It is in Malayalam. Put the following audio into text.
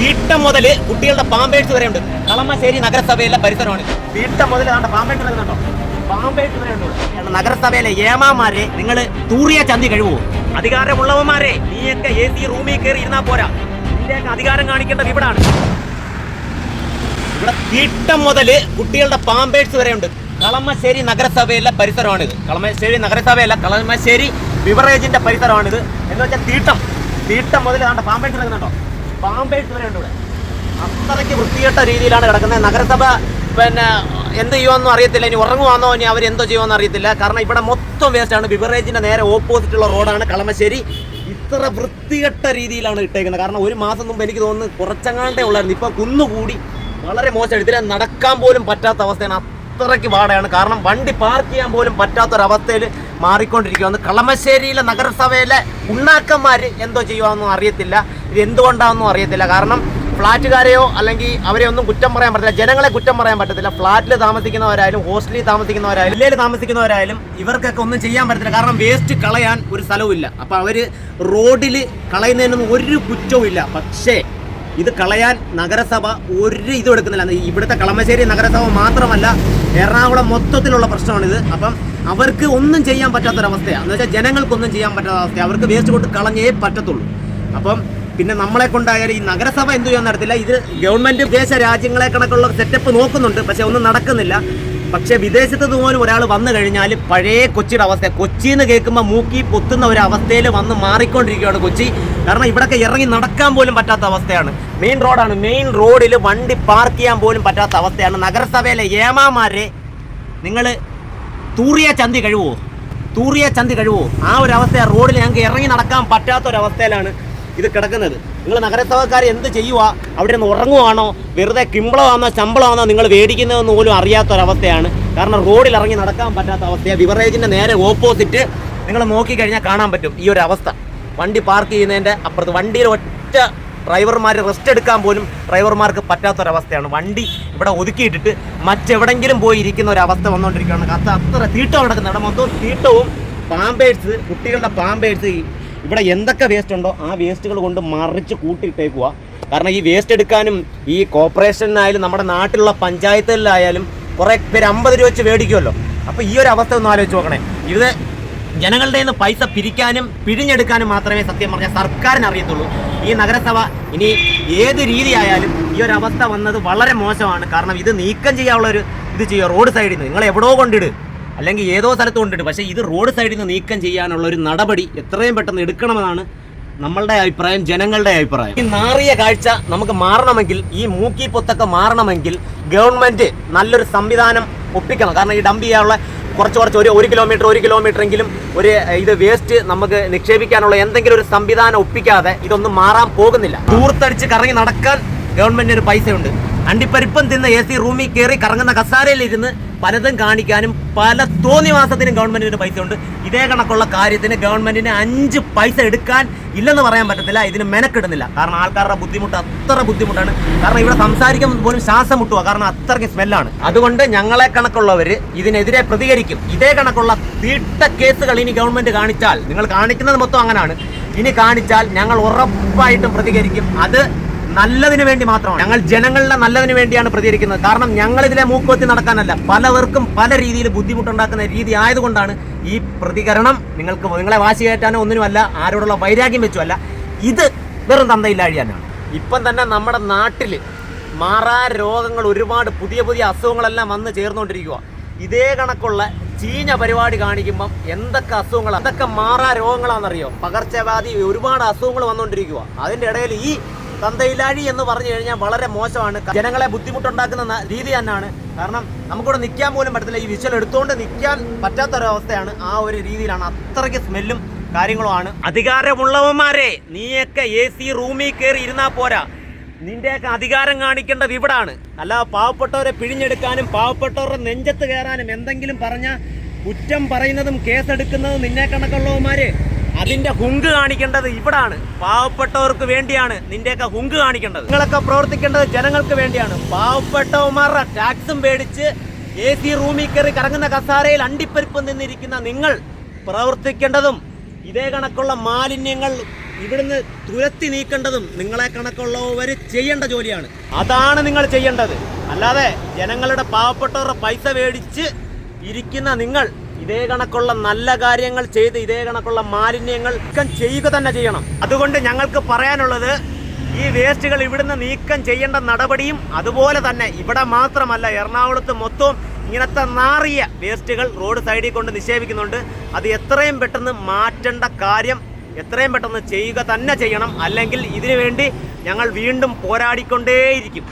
തീട്ടം മുതൽ കുട്ടികളുടെ പാമ്പേഴ്സ് വരെ ഉണ്ട് കളമശ്ശേരി നഗരസഭയിലെ പരിസരമാണ് വീട്ടം മുതൽ പാമ്പേഴ്സ് വരുന്നുണ്ടോ പാമ്പേഴ്സ് വരെ ഉണ്ട് നഗരസഭയിലെ ഏമാമാരെ നിങ്ങൾ തൂറിയ ചന്തി കഴിവോ അധികാരമുള്ളവന്മാരെ നീയൊക്കെ എ സി റൂമിൽ കയറി ഇരുന്നാ പോരാ. നിന്റെയൊക്കെ അധികാരം കാണിക്കേണ്ടത് ഇവിടാണ്. ഇവിടെ വീട്ടം മുതൽ കുട്ടികളുടെ പാമ്പേഴ്സ് വരെ ഉണ്ട് കളമശ്ശേരി നഗരസഭയിലെ പരിസരമാണിത് കളമശ്ശേരി നഗരസഭയല്ല കളമശ്ശേരി ബിവറേജിന്റെ പരിസരമാണിത്. എന്ന് വെച്ചാൽ തീട്ടം. തീട്ടം മുതൽ പാമ്പേഴ്സ് കിടക്കുന്നുണ്ടോ വരെ അത്രയ്ക്ക് വൃത്തികെട്ട രീതിയിലാണ് കിടക്കുന്നത്. നഗരസഭ പിന്നെ എന്ത് ചെയ്യുമെന്നും അറിയത്തില്ല. ഇനി ഉറങ്ങുവാന്നോ ഇനി അവർ എന്തോ ചെയ്യുമെന്ന് അറിയത്തില്ല. കാരണം ഇവിടെ മൊത്തം വേസ്റ്റാണ് ബിവറേജിന്റെ നേരെ ഓപ്പോസിറ്റ് ഉള്ള റോഡാണ് കളമശ്ശേരി. ഇത്ര വൃത്തികെട്ട രീതിയിലാണ് ഇട്ടേക്കുന്നത്. കാരണം ഒരു മാസം മുമ്പ് എനിക്ക് തോന്നുന്നു കുറച്ചങ്ങാണ്ടേ ഉള്ളായിരുന്നു. ഇപ്പൊ കുന്നുകൂടി. വളരെ മോശം. ഇതിലെ നടക്കാൻ പോലും പറ്റാത്ത അവസ്ഥയാണ്. അത്രയ്ക്ക് പാടയാണ് കാരണം വണ്ടി പാർക്ക് ചെയ്യാൻ പോലും പറ്റാത്തൊരവസ്ഥയിൽ മാറിക്കൊണ്ടിരിക്കുകയാണ് കളമശ്ശേരിയിലെ നഗരസഭയിലെ ഉണ്ണാക്കന്മാർ എന്തോ ചെയ്യുവാന്നും അറിയത്തില്ല. ഇത് എന്തുകൊണ്ടാണെന്നും അറിയത്തില്ല. കാരണം ഫ്ലാറ്റുകാരെയോ അല്ലെങ്കിൽ അവരെ ഒന്നും കുറ്റം പറയാൻ പറ്റില്ല ജനങ്ങളെ കുറ്റം പറയാൻ പറ്റത്തില്ല. ഫ്ലാറ്റിൽ താമസിക്കുന്നവരായാലും ഹോസ്റ്റലിൽ താമസിക്കുന്നവരായാലും ഇല്ലയിൽ താമസിക്കുന്നവരായാലും ഇവർക്കൊക്കെ ഒന്നും ചെയ്യാൻ പറ്റത്തില്ല. കാരണം വേസ്റ്റ് കളയാൻ ഒരു സ്ഥലവും ഇല്ല. അപ്പോൾ അവർ റോഡിൽ കളയുന്നതിനൊന്നും ഒരു കുറ്റവും ഇല്ല. പക്ഷേ ഇത് കളയാൻ നഗരസഭ ഒരു ഇതും എടുക്കുന്നില്ല. ഇവിടുത്തെ കളമശ്ശേരി നഗരസഭ മാത്രമല്ല എറണാകുളം മൊത്തത്തിലുള്ള പ്രശ്നമാണിത്. അപ്പം അവർക്ക് ഒന്നും ചെയ്യാൻ പറ്റാത്തൊരവസ്ഥയാണ് എന്ന് വെച്ചാൽ ജനങ്ങൾക്കൊന്നും ചെയ്യാൻ പറ്റാത്ത അവസ്ഥ അവർക്ക് വേസ്റ്റ് കൊണ്ട് കളഞ്ഞേ പറ്റത്തുള്ളൂ. അപ്പം പിന്നെ നമ്മളെ കൊണ്ടായാലും ഈ നഗരസഭ എന്തു ചെയ്യാൻ നടത്തില്ല. ഇത് ഗവൺമെന്റ് വിദേശ രാജ്യങ്ങളെ കണക്കുള്ള സെറ്റപ്പ് നോക്കുന്നുണ്ട്. പക്ഷെ ഒന്നും നടക്കുന്നില്ല. പക്ഷെ വിദേശത്ത് പോലും ഒരാൾ വന്നു കഴിഞ്ഞാൽ പഴയ കൊച്ചിയുടെ അവസ്ഥ കൊച്ചി എന്ന് കേൾക്കുമ്പോൾ മൂക്കി പൊത്തുന്ന ഒരു അവസ്ഥയിൽ വന്ന് മാറിക്കൊണ്ടിരിക്കുകയാണ് കൊച്ചി. കാരണം ഇവിടൊക്കെ ഇറങ്ങി നടക്കാൻ പോലും പറ്റാത്ത അവസ്ഥയാണ്. മെയിൻ റോഡാണ് മെയിൻ റോഡിൽ വണ്ടി പാർക്ക് ചെയ്യാൻ പോലും പറ്റാത്ത അവസ്ഥയാണ് നഗരസഭയിലെ ഏമാമാരെ. നിങ്ങൾ തൂറിയ ചന്തി കഴിവോ? തൂറിയ ചന്തി കഴിവോ? ആ ഒരു അവസ്ഥ റോഡിൽ ഞങ്ങൾക്ക് ഇറങ്ങി നടക്കാൻ പറ്റാത്ത ഒരു അവസ്ഥയിലാണ് ഇത് കിടക്കുന്നത്. നിങ്ങൾ നഗരസഭക്കാർ എന്ത് ചെയ്യുക അവിടെ നിന്ന് ഉറങ്ങുവാണോ? വെറുതെ കിമ്പളമാണോ ശമ്പളമാണോ നിങ്ങൾ മേടിക്കുന്നതെന്ന് പോലും അറിയാത്തൊരവസ്ഥയാണ്. കാരണം റോഡിൽ ഇറങ്ങി നടക്കാൻ പറ്റാത്ത അവസ്ഥയാണ് ബിവറേജിന്റെ നേരെ ഓപ്പോസിറ്റ് നിങ്ങൾ നോക്കിക്കഴിഞ്ഞാൽ കാണാൻ പറ്റും ഈ ഒരു അവസ്ഥ. വണ്ടി പാർക്ക് ചെയ്യുന്നതിന്റെ അപ്പുറത്ത് വണ്ടിയിൽ ഒറ്റ ഡ്രൈവർമാർ റെസ്റ്റ് എടുക്കാൻ പോലും ഡ്രൈവർമാർക്ക് പറ്റാത്തൊരവസ്ഥയാണ്. വണ്ടി ഇവിടെ ഒതുക്കിയിട്ടിട്ട് മറ്റെവിടെങ്കിലും പോയി ഇരിക്കുന്ന ഒരു അവസ്ഥ വന്നുകൊണ്ടിരിക്കുകയാണ് കാരണം അത്ര തീട്ടം നടക്കുന്നത് ഇവിടെ മൊത്തം തീട്ടവും പാമ്പേഴ്സ് കുട്ടികളുടെ പാമ്പേഴ്സ് ഇവിടെ എന്തൊക്കെ വേസ്റ്റ് ഉണ്ടോ ആ വേസ്റ്റുകൾ കൊണ്ട് മറിച്ച് കൂട്ടിയിട്ടേക്കുക കാരണം ഈ വേസ്റ്റ് എടുക്കാനും ഈ കോർപ്പറേഷനിലായാലും നമ്മുടെ നാട്ടിലുള്ള പഞ്ചായത്തുകളിലായാലും കുറേ പേര് അമ്പത് രൂപ വെച്ച് മേടിക്കുമല്ലോ അപ്പോൾ ഈ ഒരു അവസ്ഥ ഒന്ന് ആലോചിച്ച് നോക്കണേ. ഇത് ജനങ്ങളുടെ നിന്ന് പൈസ പിരിക്കാനും പിഴിഞ്ഞെടുക്കാനും മാത്രമേ സത്യം പറഞ്ഞാൽ സർക്കാരിന് അറിയത്തുള്ളൂ ഈ നഗരസഭ ഇനി ഏത് രീതിയായാലും ഈ ഒരു അവസ്ഥ വന്നത് വളരെ മോശമാണ്. കാരണം ഇത് നീക്കം ചെയ്യാനുള്ള ഒരു ഇത് ചെയ്യുക റോഡ് സൈഡിൽ നിന്ന് നിങ്ങൾ എവിടെയോ കൊണ്ടിട്. അല്ലെങ്കിൽ ഏതോ സ്ഥലത്ത് കൊണ്ടിട്ട് പക്ഷേ ഇത് റോഡ് സൈഡിൽ നിന്ന് നീക്കം ചെയ്യാനുള്ള ഒരു നടപടി എത്രയും പെട്ടെന്ന് എടുക്കണമെന്നാണ് നമ്മളുടെ അഭിപ്രായം ജനങ്ങളുടെ അഭിപ്രായം. ഈ നാറിയ കാഴ്ച നമുക്ക് മാറണമെങ്കിൽ ഈ മൂക്കി പൊത്തൊക്കെ മാറണമെങ്കിൽ ഗവൺമെന്റ് നല്ലൊരു സംവിധാനം ഒപ്പിക്കണം. കാരണം ഈ ഡംപ് ചെയ്യാനുള്ള കുറച്ച് കുറച്ച് ഒരു ഒരു കിലോമീറ്റർ ഒരു കിലോമീറ്റർ എങ്കിലും ഒരു ഇത് വേസ്റ്റ് നമുക്ക് നിക്ഷേപിക്കാനുള്ള എന്തെങ്കിലും ഒരു സംവിധാനം ഒപ്പിക്കാതെ ഇതൊന്നും മാറാൻ പോകുന്നില്ല. ദൂർത്തടിച്ച് കറങ്ങി നടക്കാൻ ഗവൺമെന്റിന് ഒരു പൈസയുണ്ട്. അണ്ടിപ്പരിപ്പം തിന്ന എ സി റൂമിൽ കയറി കറങ്ങുന്ന കസാരയിലിരുന്ന് പലതും കാണിക്കാനും പല തോന്നിവാസത്തിനും ഗവൺമെന്റിന് പൈസ ഉണ്ട് ഇതേ കണക്കുള്ള കാര്യത്തിന് ഗവൺമെന്റിന് അഞ്ച് പൈസ എടുക്കാൻ ഇല്ലെന്ന് പറയാൻ പറ്റത്തില്ല. ഇതിന് മെനക്കിടുന്നില്ല. കാരണം ആൾക്കാരുടെ ബുദ്ധിമുട്ട് അത്ര ബുദ്ധിമുട്ടാണ്. കാരണം ഇവിടെ സംസാരിക്കാൻ പോലും ശ്വാസം മുട്ടുക. കാരണം അത്രയ്ക്ക് സ്മെല്ലാണ്. അതുകൊണ്ട് ഞങ്ങളെ കണക്കുള്ളവർ ഇതിനെതിരെ പ്രതികരിക്കും. ഇതേ കണക്കുള്ള തീട്ട കേസുകൾ ഇനി ഗവൺമെന്റ് കാണിച്ചാൽ നിങ്ങൾ കാണിക്കുന്നത് മൊത്തം അങ്ങനെയാണ് ഇനി കാണിച്ചാൽ ഞങ്ങൾ ഉറപ്പായിട്ടും പ്രതികരിക്കും. അത് നല്ലതിന് വേണ്ടി മാത്രമാണ്. ഞങ്ങൾ ജനങ്ങളുടെ നല്ലതിന് വേണ്ടിയാണ് പ്രതികരിക്കുന്നത്. കാരണം ഞങ്ങൾ ഇതിലെ മൂക്കുവത്തി നടക്കാനല്ല പലവർക്കും പല രീതിയിൽ ബുദ്ധിമുട്ടുണ്ടാക്കുന്ന രീതി ആയതുകൊണ്ടാണ് ഈ പ്രതികരണം നിങ്ങൾക്ക് നിങ്ങളെ വാശി കയറ്റാനോ ഒന്നിനുമല്ല ആരോടുള്ള വൈരാഗ്യം വെച്ചുമല്ല. ഇത് വെറും തന്തയില്ലാഴിയാനാണ് ഇപ്പം തന്നെ നമ്മുടെ നാട്ടിൽ മാറാ രോഗങ്ങൾ ഒരുപാട് പുതിയ പുതിയ അസുഖങ്ങളെല്ലാം വന്ന് ചേർന്നുകൊണ്ടിരിക്കുക ഇതേ കണക്കുള്ള ചീഞ്ഞ പരിപാടി കാണിക്കുമ്പം എന്തൊക്കെ അസുഖങ്ങൾ എന്തൊക്കെ മാറാ രോഗങ്ങളാണെന്നറിയോ പകർച്ചവ്യാധി ഒരുപാട് അസുഖങ്ങൾ വന്നുകൊണ്ടിരിക്കുക അതിന്റെ ഇടയിൽ ഈ തന്തയിലാഴി എന്ന് പറഞ്ഞു കഴിഞ്ഞാൽ വളരെ മോശമാണ്. ജനങ്ങളെ ബുദ്ധിമുട്ടുണ്ടാക്കുന്ന രീതി തന്നെയാണ്. കാരണം നമുക്കിവിടെ നിൽക്കാൻ പോലും പറ്റത്തില്ല. ഈ വിശ്വൽ എടുത്തുകൊണ്ട് നിൽക്കാൻ പറ്റാത്തൊരവസ്ഥയാണ് ആ ഒരു രീതിയിലാണ്. അത്രയ്ക്ക് സ്മെല്ലും കാര്യങ്ങളുമാണ്. അധികാരമുള്ളവന്മാരെ നീയൊക്കെ എ സി റൂമിൽ കയറി ഇരുന്നാൽ പോരാ. നിന്റെയൊക്കെ അധികാരം കാണിക്കേണ്ടത് ഇവിടാണ്. അല്ല പാവപ്പെട്ടവരെ പിഴിഞ്ഞെടുക്കാനും പാവപ്പെട്ടവരുടെ നെഞ്ചത്ത് കയറാനും എന്തെങ്കിലും പറഞ്ഞാൽ കുറ്റം പറയുന്നതും കേസെടുക്കുന്നതും നിന്നെ കണക്കുള്ളവന്മാര്. അതിന്റെ ഹുങ്ക് കാണിക്കേണ്ടത് ഇവിടാണ്. പാവപ്പെട്ടവർക്ക് വേണ്ടിയാണ് നിന്റെയൊക്കെ ഹുങ്ക് കാണിക്കേണ്ടത്. നിങ്ങളൊക്കെ പ്രവർത്തിക്കേണ്ടത് ജനങ്ങൾക്ക് വേണ്ടിയാണ്. പാവപ്പെട്ടവന്മാരുടെ ടാക്സും പേടിച്ച് എ സി റൂമിൽ കയറി കറങ്ങുന്ന കസാരയിൽ അണ്ടിപ്പരിപ്പ് നിന്നിരിക്കുന്ന നിങ്ങൾ പ്രവർത്തിക്കേണ്ടതും ഇതേ കണക്കുള്ള മാലിന്യങ്ങൾ ഇവിടുന്ന് തുരത്തി നീക്കേണ്ടതും നിങ്ങളെ കണക്കുള്ളവർ ചെയ്യേണ്ട ജോലിയാണ്. അതാണ് നിങ്ങൾ ചെയ്യേണ്ടത്. അല്ലാതെ ജനങ്ങളുടെ പാവപ്പെട്ടവരുടെ പൈസ മേടിച്ച് ഇരിക്കുന്ന നിങ്ങൾ ഇതേ കണക്കുള്ള നല്ല കാര്യങ്ങൾ ചെയ്ത് ഇതേ കണക്കുള്ള മാലിന്യങ്ങൾ നീക്കം ചെയ്യുക തന്നെ ചെയ്യണം. അതുകൊണ്ട് ഞങ്ങൾക്ക് പറയാനുള്ളത് ഈ വേസ്റ്റുകൾ ഇവിടുന്ന് നീക്കം ചെയ്യേണ്ട നടപടിയും അതുപോലെ തന്നെ ഇവിടെ മാത്രമല്ല എറണാകുളത്ത് മൊത്തവും ഇങ്ങനത്തെ നാറിയ വേസ്റ്റുകൾ റോഡ് സൈഡിൽ കൊണ്ട് നിക്ഷേപിക്കുന്നുണ്ട്. അത് എത്രയും പെട്ടെന്ന് മാറ്റേണ്ട കാര്യം എത്രയും പെട്ടെന്ന് ചെയ്യുക തന്നെ ചെയ്യണം. അല്ലെങ്കിൽ ഇതിനു വേണ്ടി ഞങ്ങൾ വീണ്ടും പോരാടിക്കൊണ്ടേയിരിക്കും.